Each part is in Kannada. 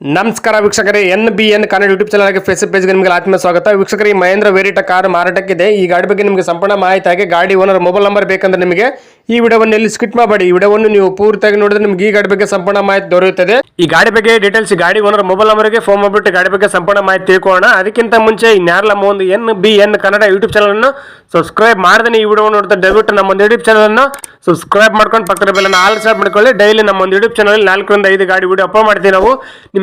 ನಮಸ್ಕಾರ ವೀಕ್ಷಕರೇ, N B N Kannada YouTube ಚಾನಲ್ಗೆ ಫೇಸ್ಬುಕ್ ಪೇಜ್ಗೆ ನಿಮಗೆ ಆತ್ಮೀಯ ಸ್ವಾಗತ. ವೀಕ್ಷಕರಿ ಮಹೇಂದ್ರ ವೇರಿಟ ಕಾರ್ ಮಾರಾಟಕ್ಕಿದೆ. ಈ ಗಾಡಿ ಬಗ್ಗೆ ನಿಮಗೆ ಸಂಪೂರ್ಣ ಮಾಹಿತಿ ಹಾಗೆ ಗಾಡಿ ಓನರ್ ಮೊಬೈಲ್ ನಂಬರ್ ಬೇಕಂದ್ರೆ ನಿಮಗೆ ಈ ವಿಡಿಯೋವನ್ನು ಎಲ್ಲಿ ಸ್ಕಿಟ್ ಮಾಡಬೇಡಿ. ಈ ವಿಡಿಯೋವನ್ನು ನೀವು ಪೂರ್ತಿಯಾಗಿ ನೋಡಿದ್ರೆ ನಿಮಗೆ ಈ ಗಾಡಿ ಬಗ್ಗೆ ಸಂಪೂರ್ಣ ಮಾಹಿತಿ ದೊರೆಯುತ್ತದೆ. ಈ ಗಾಡಿ ಬಗ್ಗೆ ಡೀಟೇಲ್ಸ್ ಗಾಡಿ ಓನರ್ ಮೊಬೈಲ್ ನಂಬರ್ಗೆ ಫೋನ್ ಮಾಡಿಬಿಟ್ಟು ಗಾಡಿ ಬಗ್ಗೆ ಸಂಪೂರ್ಣ ಮಾಹಿತಿ ತಿಳ್ಕೊಳ್ಳೋಣ. ಅದಕ್ಕಿಂತ ಮುಂಚೆ ಇನ್ಯಾರಲ್ಲ ಒಂದು N B N Kannada YouTube channel ಅನ್ನು ಸಬ್ಸ್ಕ್ರೈಬ್ ಮಾಡಿದ್ರೆ ಈ ವಿಡಿಯೋ ನೋಡ್ತಾ ದಯವಿಟ್ಟು ನಮ್ಮ ಒಂದು ಯೂಟ್ಯೂಬ್ ಚಾನಲ್ ಅನ್ನು ಸಬ್ಸ್ಕ್ರೈಬ್ ಮಾಡ್ಕೊಂಡು ಪಕ್ಕದ ಬೆಲ್ಲ ಆಲ್ ಮಾಡ್ಕೊಳ್ಳಿ. ಡೈಲಿ ನಮ್ಮ ಒಂದು ಯೂಟ್ಯೂಬ್ ಚಾನಲ್ ನಾಲ್ಕರಿಂದ ಐದು ಗಾಡಿ ವಿಡಿಯೋ ಅಪ್ಲೋಡ್ ಮಾಡ್ತೀವಿ ನಾವು.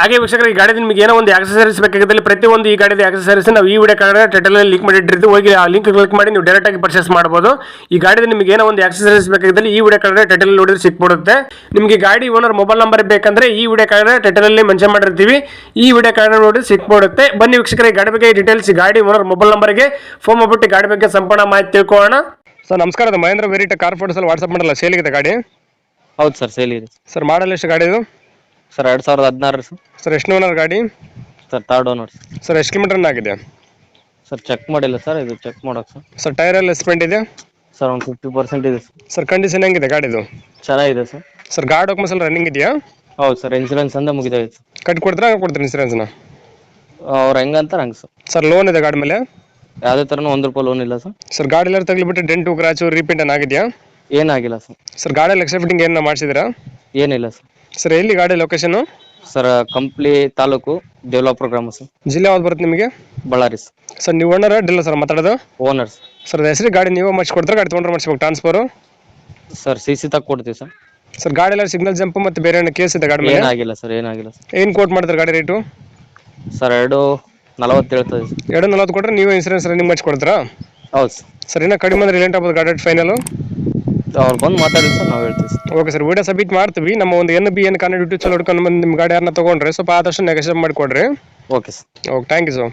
ಹಾಗೆ ವೀಕ್ಷಕರು ಈ ಗಾಡಿ ನಿಮಗೆ ಏನೋ ಒಂದು ಆಕ್ಸಸರೀಸ್ ಬೇಕಾಗಿದ್ದಲ್ಲಿ ಪ್ರತಿಯೊಂದು ಈ ಗಾಡಿದ ಆಕ್ಸಸರೀಸ್ ನಾವು ಈ ವಿಡಿಯೋ ಕಾರ್ಡ್ ಟೈಟಲ್ ಲಿಂಕ್ ಮಾಡಿಟ್ಟಿರ್ತೀವಿ ಹೋಗಿ ಆ ಲಿಂಕ್ ಕ್ಲಿಕ್ ಮಾಡಿ ನೀವು ಡೈರೆಕ್ಟಾಗಿ ಪರ್ಚೇಸ್ ಮಾಡಬಹುದು ಈ ಗಾಡಿದ ನಿಮಗೆ ಏನೋ ಒಂದು ಆಕ್ಸಸರೀಸ್ ಬೇಕಾಗಿದ್ದಲ್ಲಿ ಈ ವಿಡಿಯೋ ಕಾರ್ಡ್ ಟೈಟಲ್ ನೋಡಿದ್ರೆ ಸಿಕ್ಬಿಡುತ್ತೆ. ನಿಮಗೆ ಗಾಡಿ ಓನರ್ ಮೊಬೈಲ್ ನಂಬರ್ ಬೇಕಂದ್ರೆ ಈ ವಿಡಿಯೋ ಕಾರ್ಡ್ ಟೈಟಲಲ್ಲಿ ಮೆನ್ಷನ್ ಮಾಡಿರ್ತೀವಿ. ಈ ವಿಡಿಯೋ ಕಾರ್ಡ್ ನೋಡಿ ಸಿಕ್ಬಿಡುತ್ತೆ. ಬನ್ನಿ ವೀಕ್ಷಕರ ಈ ಗಾಡಿ ಬಗ್ಗೆ ಡೀಟೇಲ್ಸ್ ಗಾಡಿ ಓನರ್ ಮೊಬೈಲ್ ನಂಬರ್ಗೆ ಫೋನ್ ಮಾಡ್ಬಿಟ್ಟು ಗಾಡಿ ಬಗ್ಗೆ ಸಂಪೂರ್ಣ ಮಾಹಿತಿ ತಿಳ್ಕೊಳ್ಳೋಣ. ಸರ್ ನಮಸ್ಕಾರ ಅದು ಮಹೇಂದ್ರ ವೆರಿಟ ಕಾರ್ ಫೋಟೋಸಲ್ಲಿ ವಾಟ್ಸ್ಆಪ್ ಮಾಡಲ್ಲ ಸೇಲಿಗಿದೆ ಗಾಡಿ? ಹೌದು ಸರ್ ಸೇಲ್ ಇದೆ. ಸರ್ ಮಾಡಲ್ ಎಷ್ಟು ಗಾಡಿ ಇದು? ಸರ್ ಎರಡು ಸಾವಿರದ ಹದಿನಾರು ಸರ್. ಸರ್ ಎಷ್ಟು ಓನರ್ ಗಾಡಿ? Sir third owner sir. ಎಷ್ಟು ಕಿಲೋಮೀಟರ್ ಆಗಿದೆ ಸರ್ ಚೆಕ್ ಮಾಡಿಲ್ಲ ಸರ್ ಇದು ಚೆಕ್ ಮಾಡೋಕೆ ಸರ್. ಸರ್ ಟೈರ್ ಎಲ್ಲ ಸ್ಪೆಂಡ್ ಇದೆ ಸರ್ ಒಂದು ಫಿಫ್ಟಿ ಪರ್ಸೆಂಟ್ ಇದೆ ಸರ್. ಸರ್ ಕಂಡೀಷನ್ ಹೆಂಗಿದೆ ಗಾಡಿದು? ಚೆನ್ನಾಗಿದೆ ಸರ್. ಸರ್ ಗಾಡಿ ಡಾಕ್ಯುಮೆಂಟ್ಸ್ ಎಲ್ಲ ರನ್ನಿಂಗ್ ಇದೆಯಾ? ಹೌದು ಸರ್ ಇನ್ಸೂರೆನ್ಸ್ ಅಂದ ಮುಗಿದಾಯ್ತು ಕಟ್ಟಿ ಕೊಡ್ತೀರಾ ಹಂಗೆ ಕೊಡ್ತೀರಾ ಇನ್ಸೂರೆನ್ಸ್ನ ಅವ್ರು ಹೆಂಗಂತಾರೆ ಹಂಗೆ ಸರ್ ಸರ್ ಲೋನ್ ಇದೆ ಗಾಡಿ ಮೇಲೆ? ಯಾವುದೇ ಥರನೂ ಒಂದು ರೂಪಾಯಿ ಲೋನ್ ಇಲ್ಲ ಸರ್. ಸರ್ ಗಾಡಿ ಎಲ್ಲ ತಗ್ಲಿಬಿಟ್ಟು ಡೆಂಟು ಕ್ರಾಚು ರೀಪೇಂಟ್ ಏನಾಗಿದೆಯಾ? ಏನಾಗಿಲ್ಲ ಸರ್. ಸರ್ ಗಾಡಿಯಲ್ಲಿ ಎಕ್ಸ್ಟ್ರಾ ಫಿಟ್ಟಿಂಗ್ ಏನು ಮಾಡಿಸಿದ್ದೀರಾ? ಏನಿಲ್ಲ ಸರ್. ಸರ್ ಎಲ್ಲಿ ಗಾಡಿ ಲೊಕೇಶನ್ ಸರ್ ಕಂಪ್ಲಿ ತಾಲೂಕು ದೇವಲಾಪುರ ಗ್ರಾಮ ಸರ್. ಜಿಲ್ಲೆ ಯಾವ್ದು ಬರುತ್ತೆ ನಿಮಗೆ? ಬಳ್ಳಾರಿ ಸರ್. ಸರ್ ನೀವು ಓನರ್ ಡಿಲ್ಲ ಸರ್ ಮಾತಾಡೋದು? Owner sir. ಹೆಸರು ಗಾಡಿ ನೀವು ಮಾಡಿಸ್ಕೊಡ್ತಾರೆ? ಗಾಡಿ ತೊಗೊಂಡ್ರೆ ಮಾಡಿಸ್ಬೇಕು ಟ್ರಾನ್ಸ್ಫರ್ ಸರ್ ಸಿ ಸಿ ತಕ್ಕ ಕೊಡ್ತೀವಿ ಸರ್. ಸರ್ ಗಾಡಿ ಎಲ್ಲ ಸಿಗ್ನಲ್ ಜಂಪ್ ಮತ್ತೆ ಬೇರೆ ಏನೋ ಕೇಸ್ ಇದೆ ಗಾಡಿ ಮೇಲೆ? ಏನಾಗಿಲ್ಲ ಸರ್ ಏನಾಗಿಲ್ಲ ಸರ್. ಏನು ಕೋಟ್ ಮಾಡ್ತಾರೆ ಗಾಡಿ ರೇಟು ಸರ್ ಎರಡು ನಲವತ್ತು ಹೇಳ್ತದೆ ಸರ್. ಎರಡು ನಲವತ್ತು ಕೊಟ್ಟರೆ ನೀವು ಇನ್ಸೂರೆನ್ಸ್ ರನ್ನಿಂಗ್ ಮಾಡಿಸ್ಕೊಡ್ತೀರಾ? ಹೌದು ಸರ್. ಸರ್ ಇನ್ನೂ ಕಡಿಮೆ ಅಂದ್ರೆ ರಿಲೆಂಟ್ ಆಗ್ಬೋದು ಗಾಡಿ ಫೈನಲು ಅವ್ರು ಬಂದು ಮಾತಾಡಿ ಸರ್ ನಾವು ಹೇಳ್ತೀವಿ sir. Okay sir video submit ಮಾಡ್ತೀವಿ. ನಮ್ಮ ಒಂದು N B N Kannada YouTube channel ಹುಡ್ಕೊಂಡು ಬಂದು ನಿಮ್ಮ ಗಾಡಿ ಯಾರನ್ನ ತೊಗೊಂಡ್ರೆ ಸ್ವಲ್ಪ ಆದಷ್ಟು ನೆಗೋಷಿಯೇಟ್ ಮಾಡಿಕೊಡ್ರಿ. Okay sir okay thank you sir